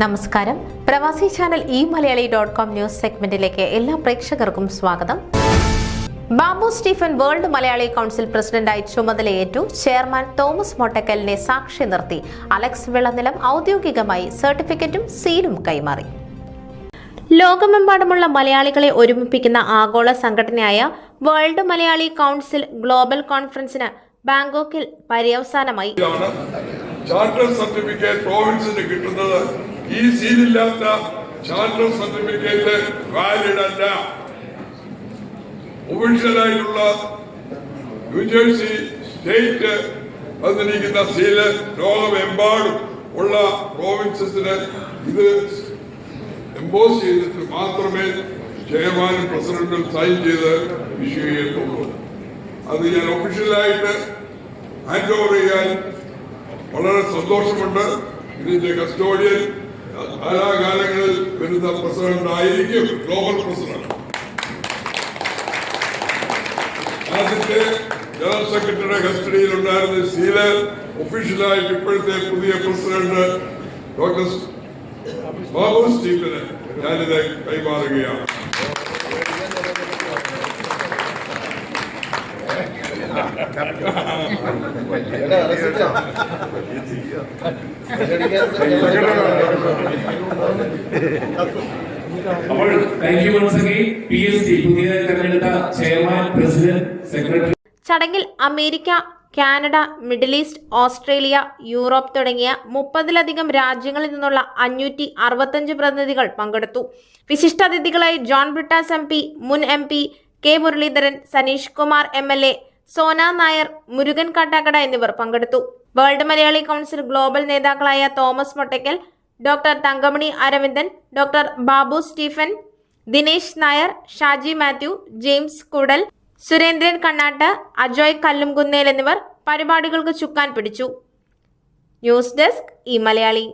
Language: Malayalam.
നമസ്കാരം. Pravasi channel E Malayali dot com news സെഗ്മെന്റിലേക്ക് എല്ലാ പ്രേക്ഷകർക്കും സ്വാഗതം. Babu Stephen world Malayali council പ്രസിഡന്റായി ചുമതലയേറ്റു ചെയർമാൻ തോമസ് മൊട്ടക്കലിനെ സാക്ഷി നിർത്തി. അലക്സ് വിളനിലം ഔദ്യോഗികമായി സർട്ടിഫിക്കറ്റും സീലും കൈമാറി. ലോകമെമ്പാടുമുള്ള മലയാളികളെ ഒരുമിപ്പിക്കുന്ന ആഗോള സംഘടനയായ വേൾഡ് മലയാളി കൗൺസിൽ ഗ്ലോബൽ കോൺഫറൻസിന് ബാങ്കോക്കിൽ പര്യവസാനമായി. ചാർട്ടർ സർട്ടിഫിക്കറ്റ് പ്രോവിൻസിന് കിട്ടുന്നത്. ഈ സീലില്ലാത്ത ചാർട്ടർ സർട്ടിഫിക്കറ്റ് വാലിഡ് അല്ല ഒഫീഷ്യലായിട്ടുള്ള ന്യൂജേഴ്സി സ്റ്റേറ്റ് വന്നിരിക്കുന്ന സീൽ ലോകമെമ്പാടും ഉള്ള പ്രോവിൻസസിന് ഇത് എംബോസ് ചെയ്തിട്ട് മാത്രമേ ചെയർമാനും പ്രസിഡന്റും സൈൻ ചെയ്ത് ഇഷ്യൂ ചെയ്യത്തുള്ളൂ. അത് ഞാൻ ഒഫീഷ്യലായിട്ട് ഹാൻഡ് ഓവർ ചെയ്യാൻ വളരെ സന്തോഷമുണ്ട്. ഇതിന്റെ കസ്റ്റോഡിയൻ കാലാകാലങ്ങളിൽ വരുന്ന പ്രസിഡന്റ് ആയിരിക്കും ഗ്ലോബൽ പ്രസിഡന്റ്. ആദ്യത്തെ ജനറൽ സെക്രട്ടറിയുടെ കസ്റ്റഡിയിൽ ഉണ്ടായിരുന്ന സീൽ ഒഫീഷ്യലായിട്ട് ഇപ്പോഴത്തെ പുതിയ പ്രസിഡന്റ് ഡോക്ടർ ബാബു സ്റ്റീഫന് ഞാനിത് കൈമാറുകയാണ്. വൺസ് ചെയർമാൻ പ്രസിഡന്റ് സെക്രട്ടറി ചടങ്ങിൽ America Canada middle east Australia Europe തുടങ്ങിയ മുപ്പതിലധികം രാജ്യങ്ങളിൽ നിന്നുള്ള അഞ്ഞൂറ്റി അറുപത്തഞ്ച് പ്രതിനിധികൾ പങ്കെടുത്തു. വിശിഷ്ടാതിഥികളായി ജോൺ ബ്രിട്ടാസ് എം പി മുൻ M P K Muraleedharan Saneesh Kumar M L A Sona Nair Murukan Kattakkada എന്നിവർ പങ്കെടുത്തു. വേൾഡ് മലയാളി കൗൺസിൽ ഗ്ലോബൽ നേതാക്കളായ Thomas Mottackal doctor Thankamani Aravindan doctor Babu Stephen Dinesh Nair Shaji Mathew James Koodal Surendran Kannatt Ajoy കല്ലുംകുന്നേൽ എന്നിവർ പരിപാടികൾക്ക് ചുക്കാൻ പിടിച്ചു. ന്യൂസ് ഡെസ്ക് ഈ മലയാളി.